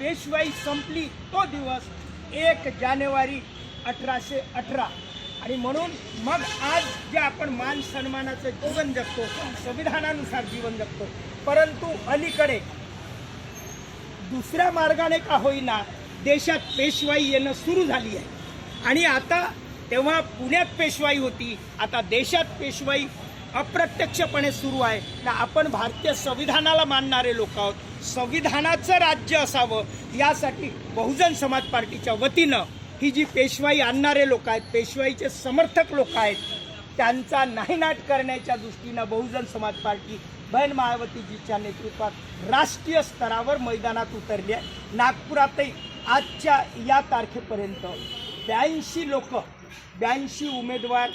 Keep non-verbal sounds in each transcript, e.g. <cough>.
पेशवाई संपली तो दिवस एक जानेवारी अठराशे अठरा. आणि म्हणून मग आज जे आपण मान सन्मानाचं जीवन जगतो संविधानानुसार जीवन जगतो परंतु अलीकडे दुसऱ्या मार्गाने का होईना देशात पेशवाई येणं सुरू झाली आहे. आणि आता तेव्हा पुण्यात पेशवाई होती आता देशात पेशवाई अप्रत्यक्षपणे सुरू आहे. ना आपण भारतीय संविधानाला मानणारे लोक आहोत. संविधानाचं राज्य असावं यासाठी बहुजन समाज पार्टीच्या वतीनं ही जी पेशवाई आणणारे लोक आहेत पेशवाईचे समर्थक लोक आहेत त्यांचा नाहीनाट करण्याच्या दृष्टीनं बहुजन समाज पार्टी बहन मायावतीजीच्या नेतृत्वात राष्ट्रीय स्तरावर मैदानात उतरली आहे. नागपुरातही आजच्या या तारखेपर्यंत ब्याऐंशी लोक ब्याऐंशी उमेदवार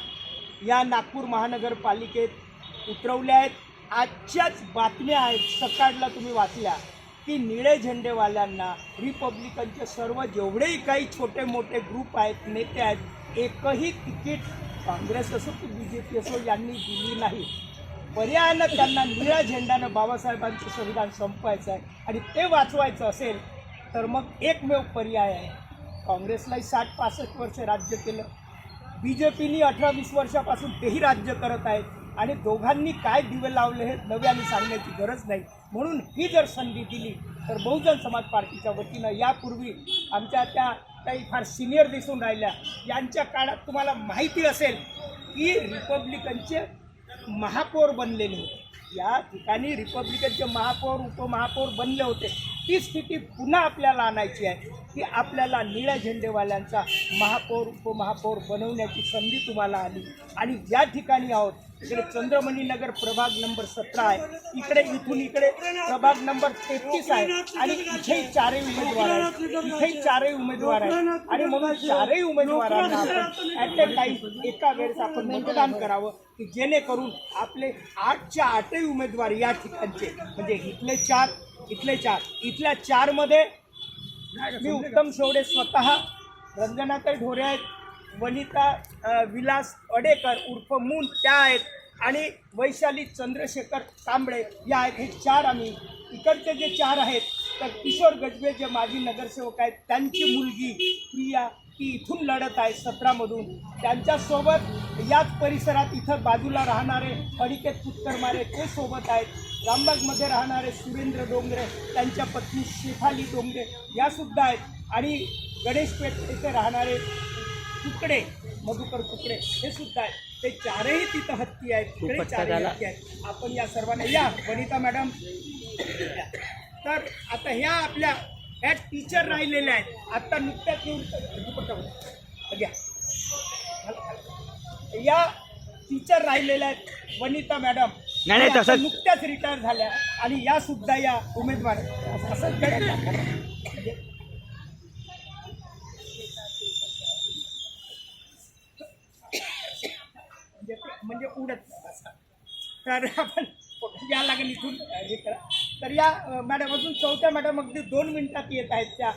या नागपूर महानगरपालिकेत उतरवल्या आहेत. आजच्याच बातम्या आहेत सकाळला तुम्ही वाचल्या की निळे झेंडेवाल्यांना रिपब्लिकनचे सर्व जेवढेही काही छोटे मोठे ग्रुप आहेत नेते आहेत एकही तिकीट काँग्रेस असो की बी जे पी असो यांनी दिली नाही. पर्यायानं त्यांना निळ्या झेंड्यानं बाबासाहेबांचं संविधान संपवायचं आहे आणि ते वाचवायचं असेल तर मग एकमेव पर्याय आहे. काँग्रेसलाही साठ पासष्ट वर्ष राज्य केलं. बी जे पीनी अठरा वीस वर्षापासून तेही राज्य करत आहेत आणि दोघांनी काय दिवे लावले हे नव्याने सांगण्याची गरज नाही. म्हणून ही जर संधी दिली तर बहुजन समाज पार्टीच्या वतीनं यापूर्वी आमच्या त्या काही फार सिनियर दिसून राहिल्या. यांच्या काळात तुम्हाला माहिती असेल की रिपब्लिकनचे महापौर बनलेले होते. या ठिकाणी रिपब्लिकनचे महापौर उपमहापौर बनले होते ती स्थिती पुन्हा आपल्याला आणायची आहे की आपल्याला निळ्या झेंडेवाल्यांचा महापौर उपमहापौर बनवण्याची संधी तुम्हाला आली. आणि ज्या ठिकाणी आहोत इकडे चंद्रमणी नगर प्रभाग नंबर सतरा आहे. इकडे इथून इकडे प्रभाग नंबर तेहतीस आहे. आणि इथेही चारही उमेदवार आहेत. इथेही चारही उमेदवार आहेत. आणि म्हणून चारही उमेदवारांना आपण ॲट अ टाईम एका वेळेस आपण मतदान करावं की जेणेकरून आपले आठच्या आठही उमेदवार या ठिकाणचे म्हणजे इथले चार इथले चार. इथल्या चारमध्ये मी उत्तम शेवडे स्वतः रंजनाताई ढोरे आहेत. वनिता विलास अडेकर उर्फ मून त्या आहेत. आणि वैशाली चंद्रशेखर कांबळे या आहेत. हे चार आम्ही इकडचे जे चार आहेत तर किशोर गजबे जे माजी नगरसेवक आहेत त्यांची मुलगी प्रिया ती इथून लढत आहे सत्रामधून. त्यांच्यासोबत याच परिसरात इथं बाजूला राहणारे अनिकेत पुत्तरमारे ते सोबत आहेत. रामबागमध्ये राहणारे सुरेंद्र डोंगरे त्यांच्या पत्नी शेफाली डोंगरे यासुद्धा आहेत. आणि गणेशपेठ येथे राहणारे तुकडे मधुकर तुकडे हे सुद्धा आहेत ते चारही तिथं हत्ती आहेत तिकडे चारही. हत्ती आहेत. आपण या सर्वांना या वनिता मॅडम. तर आता ह्या आपल्या ह्या टीचर राहिलेल्या आहेत. आता नुकत्याच येऊन घ्या. या टीचर राहिलेल्या आहेत वनिता मॅडम. नाही, तसं- नुकत्याच रिटायर झाल्या. आणि या सुद्धा या उमेदवार. असं <laughs> कळेल का? म्हणजे म्हणजे म्हणजे उडत नाही असं. तर आपण या लागेल इथून हे करा. तर या मॅडम अजून चौथ्या मॅडम अगदी दोन मिनिटात येत आहेत त्या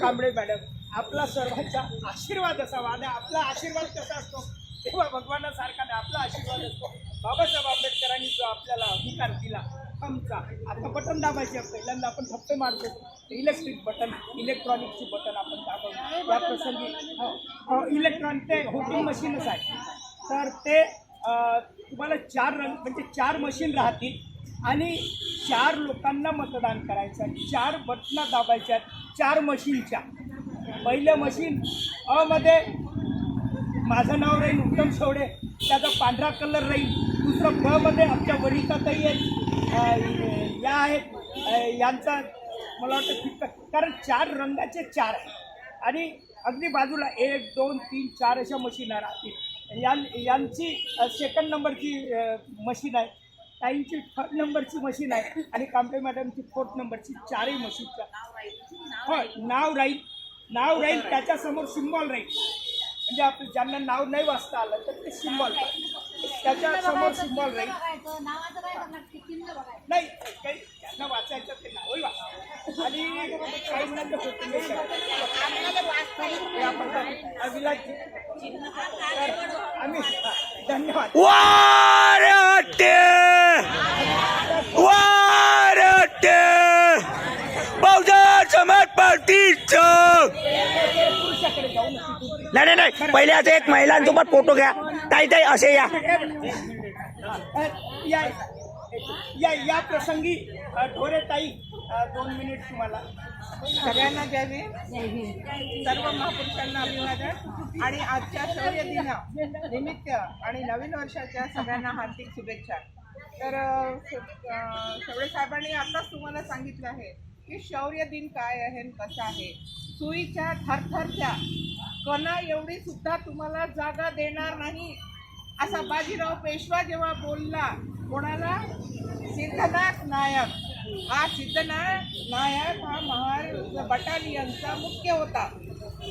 कांबळे मॅडम. आपला सर्वांचा आशीर्वाद असावा आणि आपला आशीर्वाद कसा असतो तेव्हा भगवानासारखा नाही आपला आशीर्वाद असतो. बाबासाहेब आंबेडकरांनी जो आपल्याला अधिकार दिला आमचा आता बटन दाबायचे पहिल्यांदा आपण थप्पे मारतो. इलेक्ट्रिक बटन इलेक्ट्रॉनिकची बटन आपण दाबवतो या प्रसंगी हो, हो, इलेक्ट्रॉनिक ते होटिंग मशीनच आहे. तर ते तुम्हाला चार रंग म्हणजे चार मशीन राहतील. आणि चार लोकांना मतदान करायचं आहे. चार बटना दाबायच्या आहेत. चार मशीनच्या पहिलं मशीन अमध्ये माझं नाव राहील उत्तम शेवडे त्याचा पांढरा कलर राहील. दुसरं ब मध्ये आमच्या वडीचा आहेत आहे या आहेत यांचा मला वाटतं ठीक कारण चार रंगाचे चार आहेत. आणि अगदी बाजूला एक दोन तीन चार अशा मशीन राहतील. यां यांची सेकंड नंबरची मशीन आहे. ताईंची थर्ड नंबरची मशीन आहे. आणि कांबळे मॅडमची फोर्थ नंबरची चारही मशीनच्या हो नाव राहील. नाव राहील त्याच्यासमोर सिम्बॉल राहील. म्हणजे आपलं ज्यांना नाव नाही वाचता आलं तर ते सिम्बॉल त्याच्यासमोर सिम्बॉल राहील. नाही काही ज्यांना वाचायचं ते नावही वाचा. आणि काही अविलाजी. धन्यवाद. वारटे! वारटे! बहुजन समाज तू. नाही नाही नाही. पहिले आता एक महिलांसोबत फोटो घ्या. ताई ताई असे या. या या प्रसंगी अ, ढोरेताई अ, दोन मिनिट तुम्हाला. सगळ्यांना जय सर्व महापुरुषांना अभिवादन. आणि आजच्या शौर्य दिना निमित्त आणि नवीन वर्षाच्या सगळ्यांना हार्दिक शुभेच्छा. तर अ, साहेबांनी आताच तुम्हाला सांगितलं आहे की शौर्य दिन काय आहे आणि कसा आहे. सुईच्या थरथरच्या कणा एवढी सुद्धा तुम्हाला जागा देणार नाही. असा बाजीराव पेशवा जेव्हा बोलला कोणाला? सिद्धनाथ नायक. हा सिद्धनाथ नायक हा महार बटालियनचा मुख्य होता.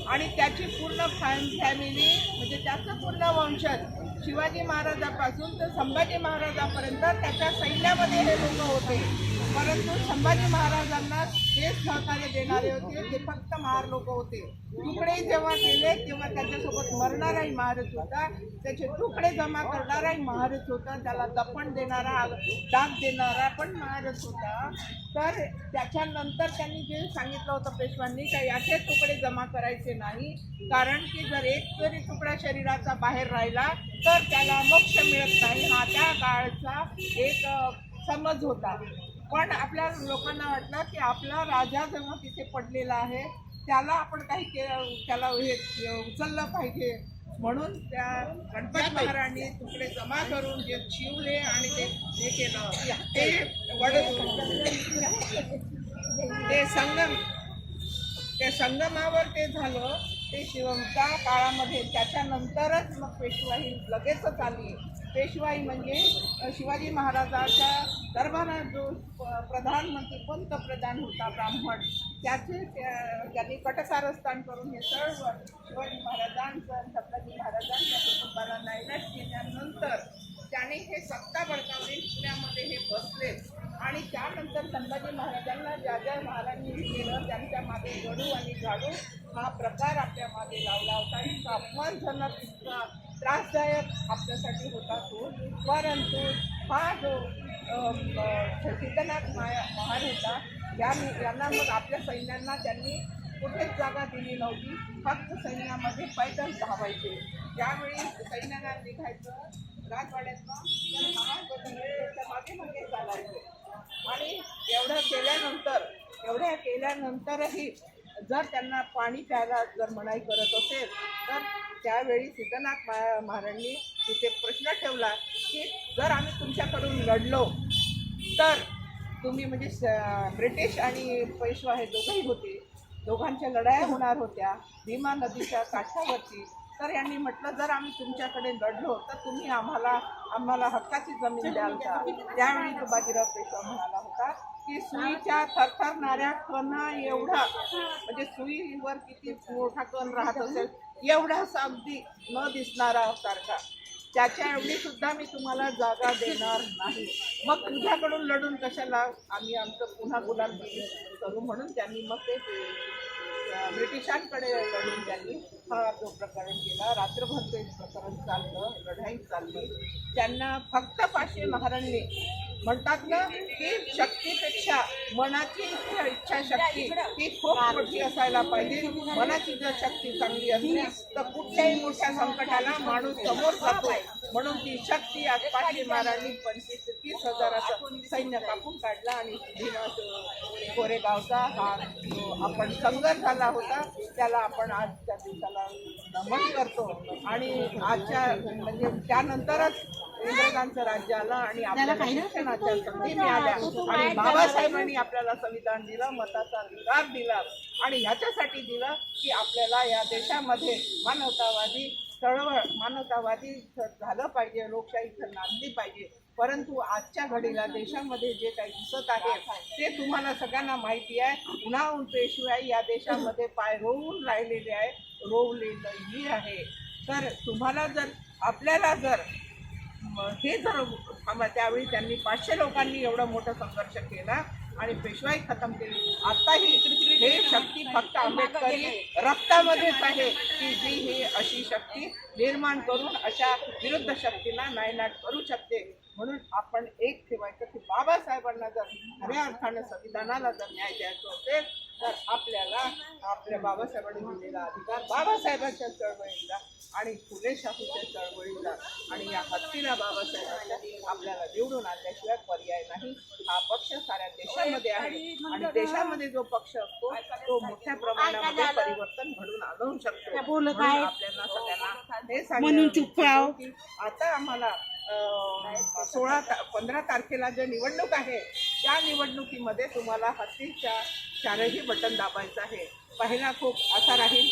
आणि त्याची पूर्ण फॅम फॅमिली म्हणजे त्याचं पूर्ण वंशज शिवाजी महाराजापासून तर संभाजी महाराजापर्यंत त्याच्या सैन्यामध्ये हे लोक होते. परंतु संभाजी महाराजांना जे सहकार्य देणारे होते. ते फक्त महार लोक होते. तुकडे जेव्हा केले तेव्हा त्याच्यासोबत मरणाराही महारच होता. त्याचे तुकडे जमा करणाराही महारच होता. त्याला दपण देणारा डाग देणारा पण महारच होता. तर त्याच्यानंतर त्यांनी जे सांगितलं होतं पेशवांनी का याचे तुकडे जमा करायचे नाही. कारण की जर एक जरी तुकडा शरीराचा बाहेर राहिला तर त्याला मोक्ष मिळत नाही. हा त्या काळचा एक समज होता. पण आपल्या लोकांना वाटलं की आपला राजा जेव्हा तिथे पडलेला आहे त्याला आपण काही के त्याला हे उचललं पाहिजे. म्हणून त्या गणपती महाराजांनी तुकडे जमा करून जे शिवले आणि ते हे केलं. ते वड ते संगम त्या संगमावर ते झालं. ते शिवमच्या काळामध्ये त्याच्यानंतरच मग पेशवाई लगेचच आली. पेशवाई म्हणजे शिवाजी महाराजाच्या दरबारात जो प- प्रधानमंत्री पंतप्रधान होता ब्राह्मण त्याचे त्यांनी कटकारस्थान करून हे सर्व शिवाजी महाराजांचं छत्रपती महाराजांच्या कुटुंबाला नायनाट केल्यानंतर त्याने हे सत्ता बळकावली पुण्यामध्ये हे बसले. आणि त्यानंतर संभाजी महाराजांना ज्या ज्या महाराजांनी केलं त्यांच्या मागे गडू आणि झाडू हा प्रकार आपल्या मागे लावला होता. आणि अपमानजनक इतका त्रासदायक आपल्यासाठी होता तो परंतु हा जो कीर्तनाथ सिद्धनाथ माया महार होता. या यांना मग आपल्या सैन्यांना त्यांनी कुठेच जागा दिली नव्हती. फक्त सैन्यामध्ये पैदल धावायचे. ज्यावेळी सैन्याला निघायचं. राजवाड्यातनं तर मागे मागे चालायचे. आणि एवढं केल्यानंतर एवढ्या केल्यानंतरही जर त्यांना पाणी प्यायला जर मनाई करत असेल तर त्यावेळी सिद्धनाथ महा महाराजांनी तिथे प्रश्न ठेवला की जर आम्ही तुमच्याकडून लढलो तर तुम्ही म्हणजे ब्रिटिश आणि पेशवा हे दोघंही होते. दोघांच्या लढाया होणार होत्या भीमा नदीच्या काठावरती. तर यांनी म्हटलं जर आम्ही तुमच्याकडे लढलो तर तुम्ही आम्हाला आम्हाला हक्काची जमीन द्याल का? त्यावेळी तो बाजीराव पेशवा म्हणाला होता की सुईच्या थरथरणाऱ्या कणा एवढा म्हणजे सुईवर किती मोठा कण राहत असेल एवढाच अगदी न दिसणारा सारखा. त्याच्या एवढी सुद्धा मी तुम्हाला जागा देणार नाही. मग तुझ्याकडून लढून कशाला आम्ही आमचं पुन्हा गुलामगिरी करू म्हणून त्यांनी मग ते ब्रिटिशांकडे लढून त्यांनी हा जो प्रकरण केला रात्रभर ते प्रकरण चाललं लढाई चालली. त्यांना फक्त पाचशे महाराणी म्हणतात ना की शक्तीपेक्षा मनाची इच्छा शक्ती ही खूप मोठी असायला पाहिजे. मनाची जर शक्ती चांगली असली तर कुठल्याही मोठ्या संकटाला माणूस समोर जातो. म्हणून ती शक्ती आज पाचशे महाराजांनी पंचवीस तीस हजाराचं सैन्य कापून काढला आणि भीमा कोरेगावचा हा आपण संघर्ष झाला होता त्याला आपण आजच्या दिवसाला नमन करतो. आणि आजच्या म्हणजे त्यानंतरच इंग्रजांचं राज्य आलं आणि आपल्याला शिक्षणाच्या संधी मिळाल्या. आणि बाबासाहेबांनी आपल्याला संविधान दिलं मताचा अधिकार दिला. आणि ह्याच्यासाठी दिलं की आपल्याला या देशामध्ये मानवतावादी चळवळ मानवतावादी झालं पाहिजे लोकशाही नांदली पाहिजे. परंतु आजच्या घडीला देशामध्ये जे काही दिसत आहे ते तुम्हाला सगळ्यांना माहिती आहे. उन्हा पेशवाई या देशामध्ये पाय रोवून राहिलेले आहे रोवलेलंही आहे. तर तुम्हाला जर आपल्याला जर हे जर त्यावेळी त्यांनी पाचशे लोकांनी एवढा मोठा संघर्ष केला आणि पेशवाई खतम केली. आताही हे शक्ती फक्त आंबेडकरी रक्तामध्येच आहे की जी ही अशी शक्ती निर्माण करून अशा विरुद्ध शक्तीला नायनाट करू शकते. म्हणून आपण एक ठेवायचं की बाबासाहेबांना जर खऱ्या अर्थानं संविधानाला जर न्याय द्यायचा असेल तर आपल्याला आपल्या बाबासाहेबांनी दिलेला अधिकार बाबासाहेबांच्या चळवळीला आणि फुले शाहूच्या चळवळीला आणि या हत्तीला बाबासाहेबांच्या आपल्याला निवडून आणल्याशिवाय पर्याय नाही. हा पक्ष साऱ्या देशामध्ये आहे आणि देशामध्ये जो पक्ष असतो तो मोठ्या प्रमाणामध्ये परिवर्तन घडून आणू शकतो. आपल्याला सगळ्यांना हे सांगितलं की आता आम्हाला सोळा पंधरा तारखेला जे निवडणूक आहे त्या निवडणुकीमध्ये तुम्हाला हत्तीच्या चारही बटन दाबायचं आहे. पहिला खूप असा राहील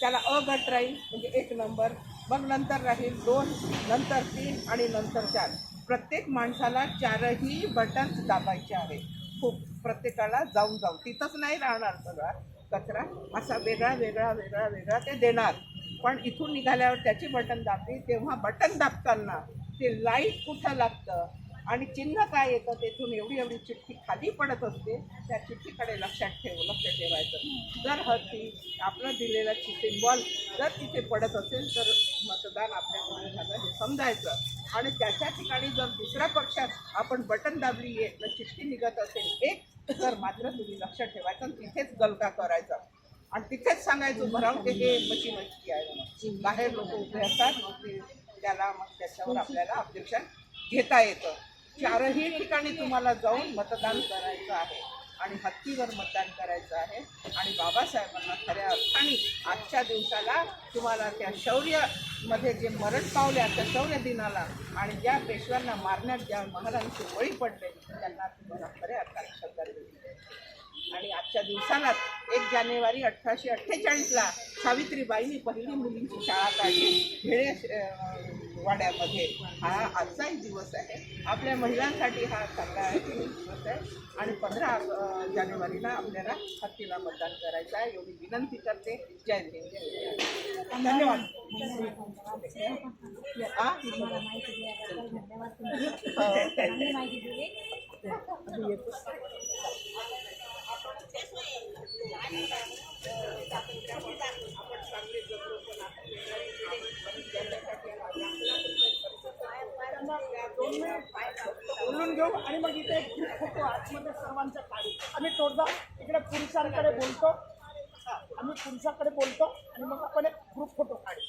त्याला अ गट राहील म्हणजे एक नंबर. मग नंतर राहील दोन नंतर तीन आणि नंतर चार. प्रत्येक माणसाला चारही बटन दाबायचे आहे खूप प्रत्येकाला जाऊन जाऊन. तिथंच नाही राहणार सगळा कचरा. असा वेगळा वेगळा वेगळा वेगळा ते देणार. पण इथून निघाल्यावर त्याची बटन दाबली तेव्हा बटन दाबताना ते लाइट कुठं लागतं? आणि चिन्ह काय येतं तेथून एवढी एवढी चिठ्ठी खाली पडत असते त्या चिठ्ठीकडे लक्षात ठेव लक्ष ठेवायचं. जर हत्ती आपलं दिलेला सिम्बॉल जर तिथे पडत असेल तर मतदान आपल्याकडे झालं हे समजायचं. आणि त्याच्या ठिकाणी जर दुसऱ्या पक्षात आपण बटन दाबली आहे तर चिठ्ठी निघत असेल एक तर मात्र तुम्ही लक्ष ठेवायचं आणि तिथेच गलका करायचा. आणि तिथेच सांगायचं भराव ते हे मची मच्छी आहे हो. बाहेर लोक उभे असतात त्याला मग त्याच्यावर आपल्याला ऑब्जेक्शन घेता येतं. चारही ठिकाणी तुम्हाला जाऊन मतदान करायचं आहे आणि हत्तीवर मतदान करायचं आहे. आणि बाबासाहेबांना खऱ्या अर्थाने आजच्या दिवसाला तुम्हाला त्या शौर्यमध्ये जे मरण पावल्या त्या शौर्य दिनाला आणि ज्या पेशव्यांना मारण्यात ज्या महाराजांचे बळी पडले त्यांना तुम्हाला खऱ्या अर्थाने श्रद्धांजली आणि आजच्या दिवसालाच एक जानेवारी अठराशे अठ्ठेचाळीसला सावित्रीबाईंनी पहिली मुलींची शाळा काढली. भेळे वाड्यामध्ये. हा आजचाही दिवस आहे. आपल्या महिलांसाठी हा चांगला आहे दिवस आहे. आणि पंधरा जानेवारीला आपल्याला हत्तीला मतदान करायचं आहे. एवढी विनंती करते. जय भीम. धन्यवाद? माहिती बोलून घेऊ आणि मग इथे एक ग्रुप होतो आतमध्ये सर्वांचा पाणी आम्ही तोडदा इकडे पुरुषांकडे बोलतो. आम्ही पुरुषाकडे बोलतो आणि मग आपण एक ग्रुप फोटो काढू